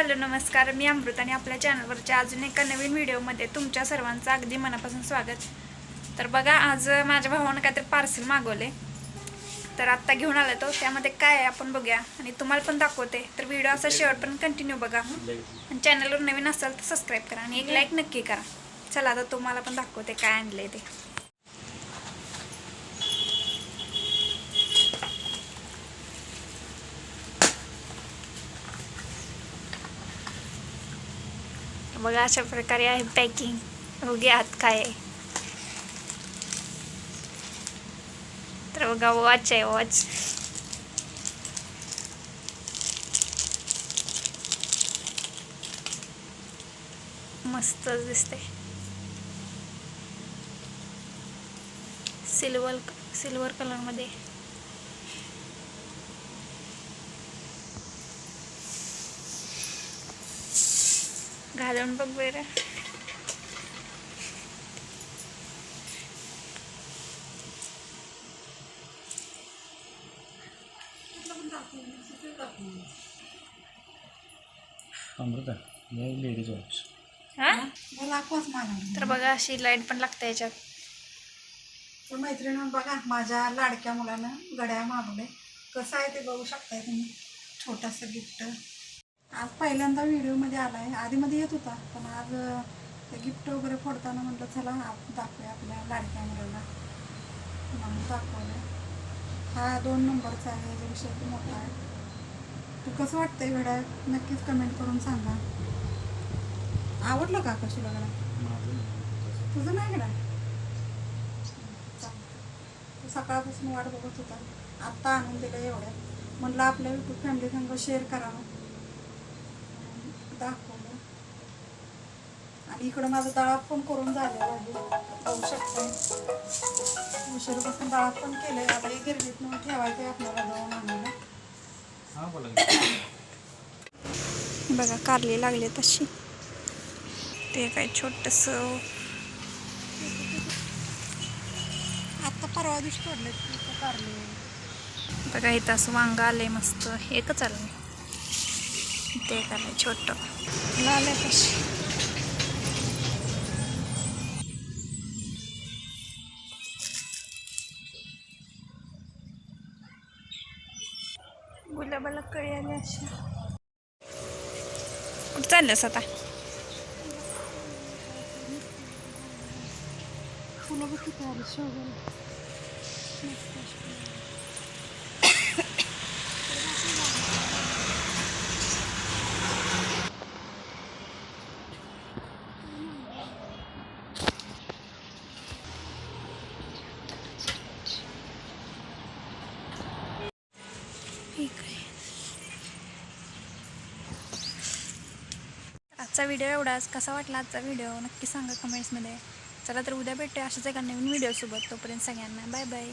Hello नमस्कार. मी अमृत आणि आपल्या चॅनलवरच्या अजून एका नवीन व्हिडिओमध्ये तुमच्या सर्वांचं अगदी मनापासून स्वागत. तर बघा आज माझ्या भावानं काहीतरी पार्सल मागवले. तर आत्ता घेऊन आला तो. त्यामध्ये काय आहे आपण बघूया. आणि तुम्हाला पण दाखवते. तर व्हिडिओ असा शेवटपर्यंत कंटिन्यू बघा आणि चॅनलवर नवीन असाल तर सबस्क्राईब करा आणि एक लाईक नक्की करा. चला आता तुम्हाला पण दाखवते काय आणलं आहे ते. बघा अशा प्रकारे आहे पॅकिंग बघूया आत काय आहे. तर बघा वॉच आहे वॉच मस्त दिसते सिल्वर सिल्वर कलरमध्ये घालून बघ बरं अमृता हे? लेडीज वॉच हा दाखवाच मला तर बघा अशी लाइट पण लागते याच्यात. तर मैत्रिणी बघा माझ्या लाडक्या मुलानं गड्या मागवले कसं आहे ते बघू शकताय तुम्ही? छोटंसं गिफ्ट आज पहिल्यांदा व्हिडिओमध्ये आला आहे आधीमध्ये येत होता पण आज ते गिफ्ट वगैरे फोडताना म्हटलं चला आप दाखवूया आपल्या लाडक्या मुलाला. म्हणून दाखवलं हा दोन नंबरचा आहे याच्यापेक्षा खूप मोठा आहे. तू कसं वाटतंय घड्याळ? नक्कीच कमेंट करून सांगा. आवडलं का कशी नाही. तुझं नाही गड्या तो सकाळपासून वाट बघत होता. आत्ता आणून दिलं एवढ्या. म्हटलं आपल्या युट्यूब फॅमिली संग शेअर करावं. दाखवलं आणि इकडं माझं दळाप पण करून झालेलं आहे. बघू शकते उशिरापासून दळाप पण केलंय. आता हे गिरणीत नेऊन ठेवायचं आपल्याला दळून आणायला हा बोला बघा कारली लागली तशी. ते काय छोटस. आत्ता परवा दिवशी तोडले कारले. बघा इथं असं वांग आलंय मस्त. एकच आलं ते एक आलंय छोट. लाल गुलाबाला कळी आली अशी. कुठं चाललंस आता? फुलं बघ किती आली शोभून आजचा व्हिडिओ एवढाच. कसा वाटला आजचा व्हिडिओ नक्की सांगा कमेंट्समध्ये चला तर उद्या भेटूया अशाच एका नवीन व्हिडिओसोबत तोपर्यंत सगळ्यांना बाय बाय